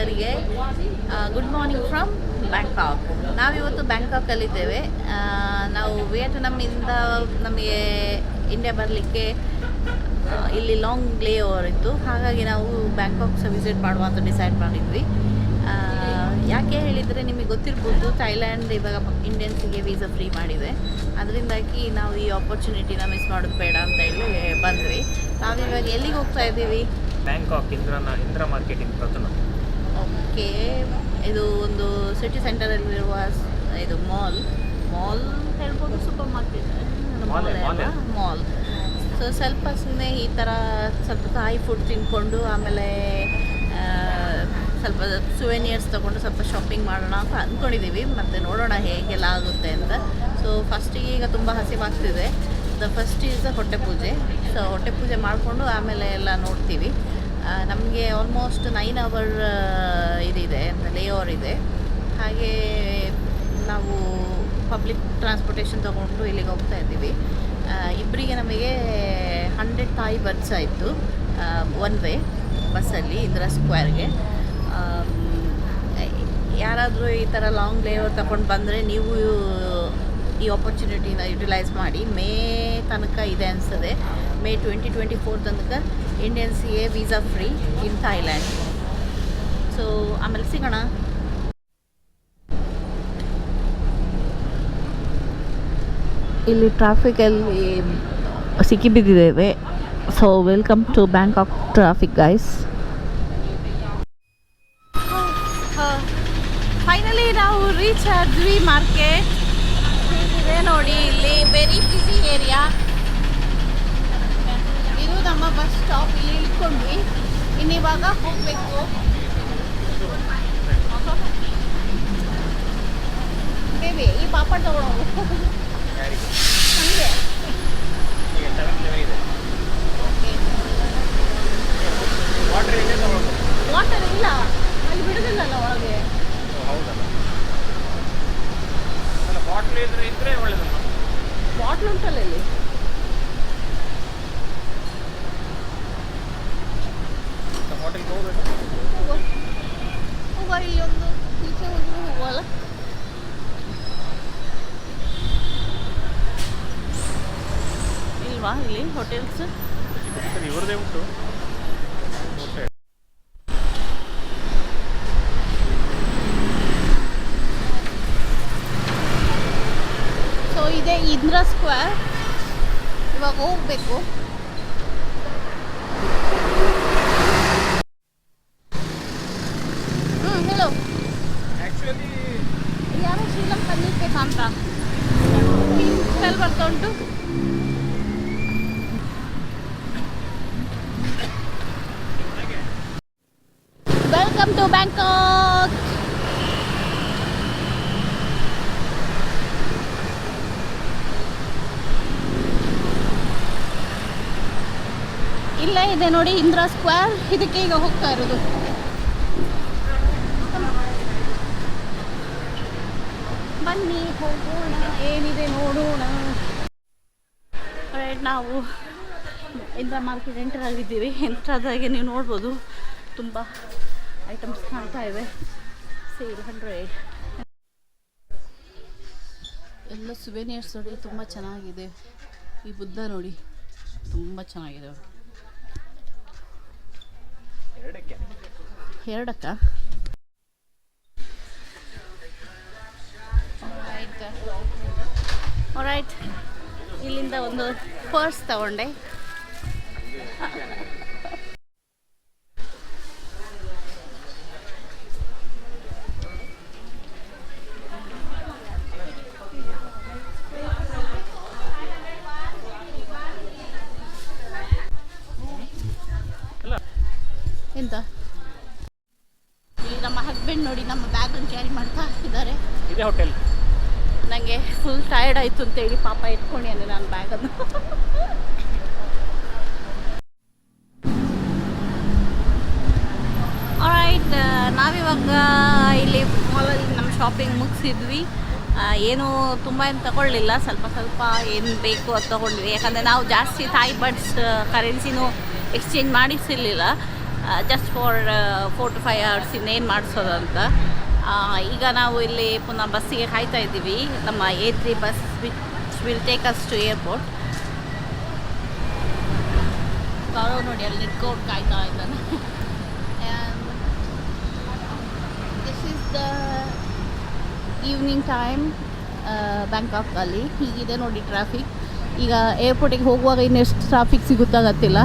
ಎಲ್ಲರಿಗೆ good morning from Bangkok ನಾವಿವತ್ತು ಬ್ಯಾಂಕಾಕಲ್ಲಿದ್ದೇವೆ ನಾವು ವಿಯೆಟ್ನಮ್ಮಿಂದ ನಮಗೆ ಇಂಡಿಯಾ ಬರಲಿಕ್ಕೆ ಇಲ್ಲಿ ಲಾಂಗ್ ಲೇ ಓವರ್ ಇತ್ತು. ಹಾಗಾಗಿ ನಾವು ಬ್ಯಾಂಕಾಕ್ ಸಹ ವಿಸಿಟ್ ಮಾಡುವ ಅಂತ ಡಿಸೈಡ್ ಮಾಡಿದ್ವಿ. ಯಾಕೆ ಹೇಳಿದರೆ ನಿಮಗೆ ಗೊತ್ತಿರ್ಬೋದು ಥೈಲ್ಯಾಂಡ್ ಇವಾಗ ಇಂಡಿಯನ್ಸಿಗೆ ವೀಸಾ ಫ್ರೀ ಮಾಡಿದೆ. ಅದರಿಂದಾಗಿ ನಾವು ಈ ಆಪರ್ಚುನಿಟಿನ ಮಿಸ್ ಮಾಡೋದು ಬೇಡ ಅಂತ ಹೇಳಿ ಬಂದ್ವಿ. ನಾವಿವಾಗ ಎಲ್ಲಿಗೆ ಹೋಗ್ತಾ ಇದ್ದೀವಿ? ಬ್ಯಾಂಕಾಕ್ ಇಂದ್ರ ಇಂದ್ರ ಪ್ರತಿನಿಧಿ. ಓಕೆ ಇದು ಒಂದು ಸಿಟಿ ಸೆಂಟರಲ್ಲಿರುವ ಇದು ಮಾಲ್ ಮಾಲ್ ಹೇಳ್ಬೋದು ಸೂಪರ್ ಮಾರ್ಕೆಟ್ ಮಾಲ್ ಸೊ ಸ್ವಲ್ಪ ಸುಮ್ಮನೆ ಈ ಥರ ಸ್ವಲ್ಪ ಥಾಯ್ ಫುಡ್ ತಿನ್ಕೊಂಡು ಆಮೇಲೆ ಸ್ವಲ್ಪ ಸುವೆನಿಯರ್ಸ್ ತೊಗೊಂಡು ಸ್ವಲ್ಪ ಶಾಪಿಂಗ್ ಮಾಡೋಣ ಅಂತ ಅಂದ್ಕೊಂಡಿದ್ದೀವಿ ಮತ್ತು ನೋಡೋಣ ಹೇಗೆಲ್ಲ ಆಗುತ್ತೆ ಅಂತ. ಸೊ ಫಸ್ಟಿಗೆ ಈಗ ತುಂಬ ಹಸಿವಾಗ್ತಿದೆ. ದ ಫಸ್ಟ್ ಈಸ್ ಹೊಟ್ಟೆ ಪೂಜೆ. ಸೊ ಹೊಟ್ಟೆ ಪೂಜೆ ಮಾಡಿಕೊಂಡು ಆಮೇಲೆ ಎಲ್ಲ ನೋಡ್ತೀವಿ. ನಮಗೆ ಆಲ್ಮೋಸ್ಟ್ ನೈನ್ ಅವರ್ ಇದಿದೆ ಅಂತ ಲೇ ಓವರ್ ಇದೆ. ಹಾಗೆ ನಾವು ಪಬ್ಲಿಕ್ ಟ್ರಾನ್ಸ್ಪೋರ್ಟೇಷನ್ ತೊಗೊಂಡು ಇಲ್ಲಿಗೆ ಹೋಗ್ತಾ ಇದ್ದೀವಿ. ಇಬ್ಬರಿಗೆ ನಮಗೆ ಹಂಡ್ರೆಡ್ ತಾಯಿ ಬರ್ಸ್ ಆಯಿತು ಒನ್ ವೇ ಬಸ್ಸಲ್ಲಿ ಇಂದಿರಾ ಸ್ಕ್ವೇರ್ಗೆ ಯಾರಾದರೂ ಈ ಥರ ಲಾಂಗ್ ಲೇವರ್ ತಗೊಂಡು ಬಂದರೆ ನೀವು ಈ ಆಪರ್ಚುನಿಟಿನ ಯುಟಿಲೈಸ್ ಮಾಡಿ, ಮೇ ತನಕ ಇದೆ ಅನಿಸ್ತದೆ ಮೇ ಟ್ವೆಂಟಿ ಟ್ವೆಂಟಿ ಫೋರ್ ತನಕ a visa free in Thailand so ಆಮೇಲೆ ಸಿಗೋಣ. ಇಲ್ಲಿ ಟ್ರಾಫಿಕಲ್ಲಿ ಸಿಕ್ಕಿಬಿದ್ದಿದ್ದೇವೆ so welcome to Bangkok traffic guys finally ನಾವು ರೀಚ್ ಆದ್ವಿ ಮಾರ್ಕೆಟ್ ಇದೆ ನೋಡಿ ಇಲ್ಲಿ very busy area bus stop ಇಲ್ಲಿ ಇಳ್ಕೊಂಡ್ವಿ ಇನ್ನಿವಾಗ ಹೋಗಬೇಕು. ಬೇಬಿ ಈ ಪಾಪಡ್ ಲೆವೆನ್ ಇದೆ ವಾಟರ್ ಇಲ್ಲ. ಅಲ್ಲಿ ಬಿಡುದಿಲ್ಲಲ್ಲ ಒಳಗೆ. ಬಾಟ್ಲ್ ಇದ್ರೆ ಇದ್ರೆ ಒಳ್ಳೇದಲ್ಲ ಬಾಟ್ಲ್ ಉಂಟಲ್ಲ ಇಲ್ಲಿ ಹೋಟೆಲ್ಗೆ ಹೋಗ್ಬೇಕು ಹೋಗುವ ಹೋಗುವ ಇಲ್ಲಿ ಒಂದು ಈಚೆ ಹೋಗಿ ಹೋಗುವಲ್ಲ ಇಲ್ವಾ ಇಲ್ಲಿ ಹೋಟೆಲ್ಸ್ ಇವ್ರದೇ ಉಂಟು. ಸೊ ಇದೆ ಇಂದ್ರ ಸ್ಕ್ವೇರ್ ಇವಾಗ ಹೋಗ್ಬೇಕು. ಯಾರೋ ಶ್ರೀಲಂಕ ಅಂತ ಸ್ಮೆಲ್ ಬರ್ತಾ ಉಂಟು. ವೆಲ್ಕಮ್ ಟು ಬ್ಯಾಂಕಾಕ್ ಇಲ್ಲೇ ಇದೆ ನೋಡಿ ಇಂದ್ರ ಸ್ಕ್ವೇರ್. ಇದಕ್ಕೆ ಈಗ ಹೋಗ್ತಾ ಇರೋದು. ಬನ್ನಿ ಹೋಗೋಣ, ಏನಿದೆ ನೋಡೋಣ. ನಾವು ಇಂದ್ರ ಮಾರ್ಕೆಟ್ ಎಂಟರ್ ಆಗಿದ್ದೀವಿ. ಎಂಟರ್ ಆದಾಗೆ ನೀವು ನೋಡ್ಬೋದು. ತುಂಬ ಐಟಮ್ಸ್ ಕಾಣ್ತಾ ಇವೆ. ಸೇಲ್ ಹಂಡ್ರೆಡ್ ಎಲ್ಲ ಸುವೆನಿಯರ್ಸ್ ನೋಡಿ ತುಂಬ ಚೆನ್ನಾಗಿದೆ. ಈ ಬುದ್ಧ ನೋಡಿ ತುಂಬ ಚೆನ್ನಾಗಿದೆ ಎರಡಕ್ಕ? ರೈಟ್ ಇಲ್ಲಿಂದ ಒಂದು ಪರ್ಸ್ ತಗೊಂಡೆ. ನೋಡಿ ನಮ್ಮ ಬ್ಯಾಗನ್ನು ಕ್ಯಾರಿ ಮಾಡ್ತಾ ಇದ್ದಾರೆ. ಇದೇ ಹೋಟೆಲ್? ನನಗೆ ಫುಲ್ ಟಯರ್ಡ್ ಆಯಿತು ಅಂತೇಳಿ ಪಾಪ ಅಂದ್ರೆ ನಾನು ಬ್ಯಾಗನ್ನು. ಆರೈಟ್ ನಾವಿವಾಗ ಇಲ್ಲಿ ಮಾಲಲ್ಲಿ ನಮ್ಮ ಶಾಪಿಂಗ್ ಮುಗಿಸಿದ್ವಿ. ಏನು ತುಂಬ ಏನು ತಗೊಳ್ಳಿಲ್ಲ ಸ್ವಲ್ಪ ಸ್ವಲ್ಪ ಏನು ಬೇಕು ಅದು ತೊಗೊಂಡ್ವಿ. ಯಾಕಂದರೆ ನಾವು ಜಾಸ್ತಿ ಥಾಯ್ ಬಡ್ಸ್ ಕರೆನ್ಸಿನೂ exchange ಮಾಡಿಸಿರ್ಲಿಲ್ಲ just for four to five hours ಇನ್ನೇನು ಮಾಡಿಸೋದು ಅಂತ. ಈಗ ನಾವು ಇಲ್ಲಿ ಪುನಃ ಬಸ್ಸಿಗೆ ಕಾಯ್ತಾ ಇದ್ದೀವಿ. ನಮ್ಮ A three bus will take us to airport ನೋಡಿ ಅಲ್ಲಿ ನಿಂತ್ಕೊಂಡು ಕಾಯ್ತಾ ಇದ್ದಾನೆ. This is the evening time ಬ್ಯಾಂಕಾಕಲ್ಲಿ ಹೀಗಿದೆ ನೋಡಿ ಟ್ರಾಫಿಕ್ ಈಗ ಏರ್ಪೋರ್ಟಿಗೆ ಹೋಗುವಾಗ ಇನ್ನೆಷ್ಟು ಟ್ರಾಫಿಕ್ ಸಿಗುತ್ತಾ ಗೊತ್ತಿಲ್ಲ.